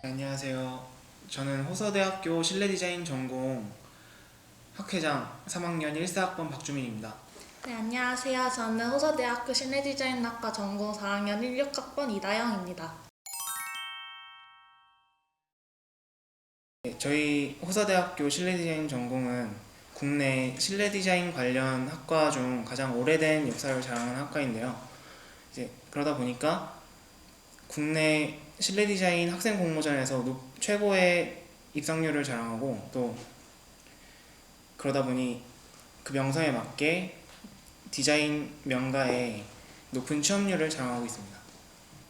안녕하세요. 저는 호서대학교 실내디자인 전공 학회장 3학년 1사학번 박주민입니다. 네, 안녕하세요. 저는 호서대학교 실내디자인학과 전공 4학년 16학번 이다영입니다. 네, 저희 호서대학교 실내디자인 전공은 국내 실내디자인 관련 학과 중 가장 오래된 역사를 자랑하는 학과인데요. 이제 그러다 보니까 국내 실내 디자인 학생 공모전에서 높- 최고의 입상률을 자랑하고 또 그러다 보니 그 명성에 맞게 디자인 명가에 높은 취업률을 자랑하고 있습니다.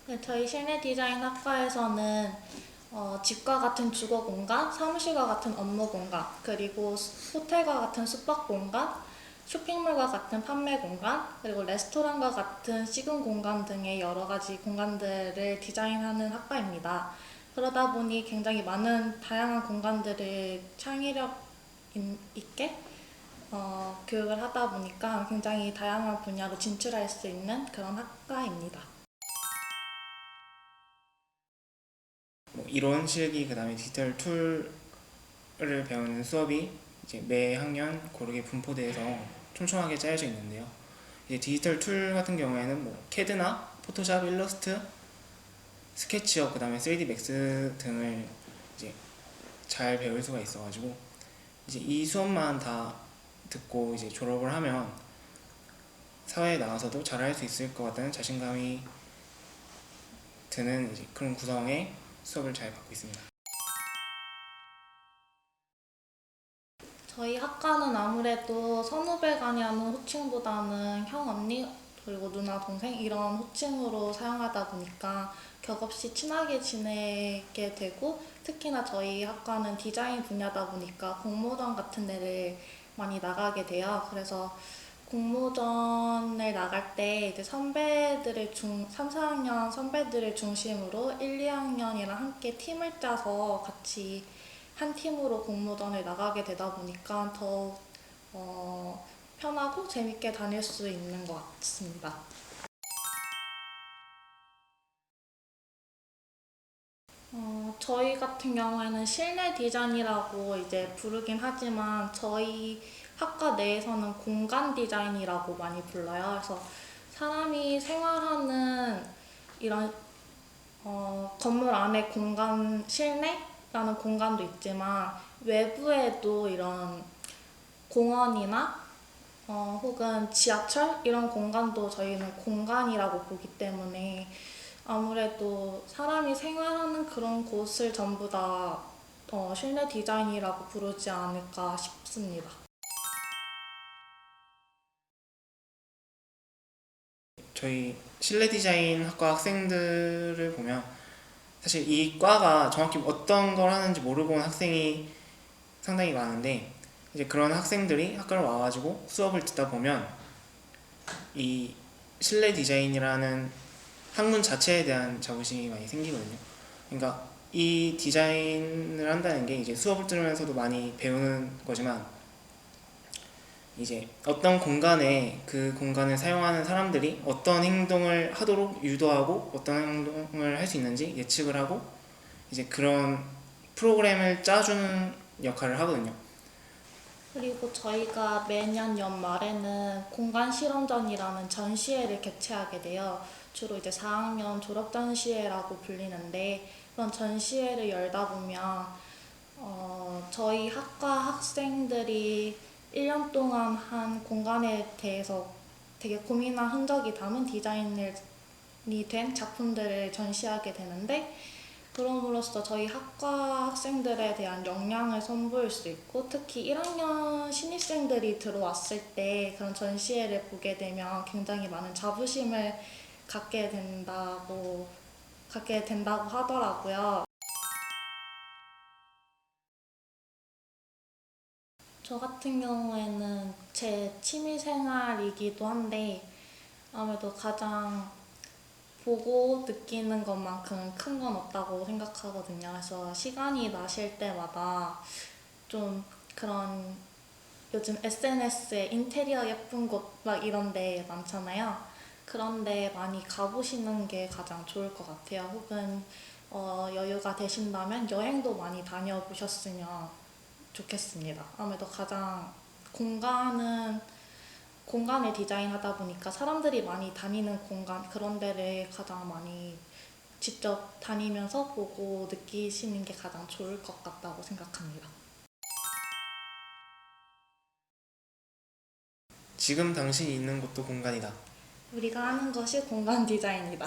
네, 저희 실내 디자인 학과에서는 어, 집과 같은 주거 공간, 사무실과 같은 업무 공간, 그리고 수- 호텔과 같은 숙박 공간, 쇼핑몰과 같은 판매 공간, 그리고 레스토랑과 같은 식은 공간 등의 여러 가지 공간들을 디자인하는 학과입니다. 그러다 보니 굉장히 많은 다양한 공간들을 창의력 인- 있게 어, 교육을 하다 보니까 굉장히 다양한 분야로 진출할 수 있는 그런 학과입니다. 뭐 이론, 실기, 그다음에 디지털 툴을 배우는 수업이 이제 매 학년 고르게 분포돼서 촘촘하게 짜여져 있는데요. 이제 디지털 툴 같은 경우에는 뭐 캐드나 포토샵, 일러스트, 스케치업, 그다음에 3D 맥스 등을 이제 잘 배울 수가 있어가지고 이제 이 수업만 다 듣고 이제 졸업을 하면 사회에 나가서도 잘할 수 있을 것 같다는 자신감이 드는 이제 그런 구성의 수업을 잘 받고 있습니다. 저희 학과는 아무래도 선후배 간이라는 호칭보다는 형, 언니, 그리고 누나, 동생 이런 호칭으로 사용하다 보니까 격없이 친하게 지내게 되고 특히나 저희 학과는 디자인 분야다 보니까 공모전 같은 데를 많이 나가게 돼요. 그래서 공모전을 나갈 때 이제 선배들을 중 3, 4학년 선배들을 중심으로 1, 2학년이랑 함께 팀을 짜서 같이 한 팀으로 공모전을 나가게 되다 보니까 더 어, 편하고 재밌게 다닐 수 있는 것 같습니다. 어, 저희 같은 경우에는 실내 디자인이라고 이제 부르긴 하지만 저희 학과 내에서는 공간 디자인이라고 많이 불러요. 그래서 사람이 생활하는 이런 어, 건물 안에 공간 실내 라는 공간도 있지만 외부에도 이런 공원이나 어, 혹은 지하철 이런 공간도 저희는 공간이라고 보기 때문에 아무래도 사람이 생활하는 그런 곳을 전부 다 어, 실내 디자인이라고 부르지 않을까 싶습니다. 저희 실내 디자인 학과 학생들을 보면 사실 이 과가 정확히 어떤 걸 하는지 모르고 온 학생이 상당히 많은데 이제 그런 학생들이 학과를 와가지고 수업을 듣다 보면 이 실내 디자인이라는 학문 자체에 대한 자부심이 많이 생기거든요. 그러니까 이 디자인을 한다는 게 이제 수업을 들으면서도 많이 배우는 거지만 이제 어떤 공간에 그 공간을 사용하는 사람들이 어떤 행동을 하도록 유도하고 어떤 행동을 할 수 있는지 예측을 하고 이제 그런 프로그램을 짜주는 역할을 하거든요. 그리고 저희가 매년 연말에는 공간 실험전이라는 전시회를 개최하게 돼요. 주로 이제 4학년 졸업 전시회라고 불리는데 그런 전시회를 열다 보면 어, 저희 학과 학생들이 1년 동안 한 공간에 대해서 되게 고민한 흔적이 담은 디자인이 된 작품들을 전시하게 되는데 그럼으로써 저희 학과 학생들에 대한 역량을 선보일 수 있고 특히 1학년 신입생들이 들어왔을 때 그런 전시회를 보게 되면 굉장히 많은 자부심을 갖게 된다고 갖게 된다고 하더라고요. 저 같은 경우에는 제 취미 생활이기도 한데 아무래도 가장 보고 느끼는 것만큼 큰 건 없다고 생각하거든요. 그래서 시간이 나실 때마다 좀 그런 요즘 SNS에 인테리어 예쁜 곳 막 이런 데 많잖아요. 그런데 많이 가보시는 게 가장 좋을 것 같아요. 혹은 어, 여유가 되신다면 여행도 많이 다녀보셨으면 좋겠습니다. 아무래도 가장 공간은 공간을 디자인하다 보니까 사람들이 많이 다니는 공간 그런 데를 가장 많이 직접 다니면서 보고 느끼시는 게 가장 좋을 것 같다고 생각합니다. 지금 당신이 있는 곳도 공간이다. 우리가 하는 것이 공간 디자인이다.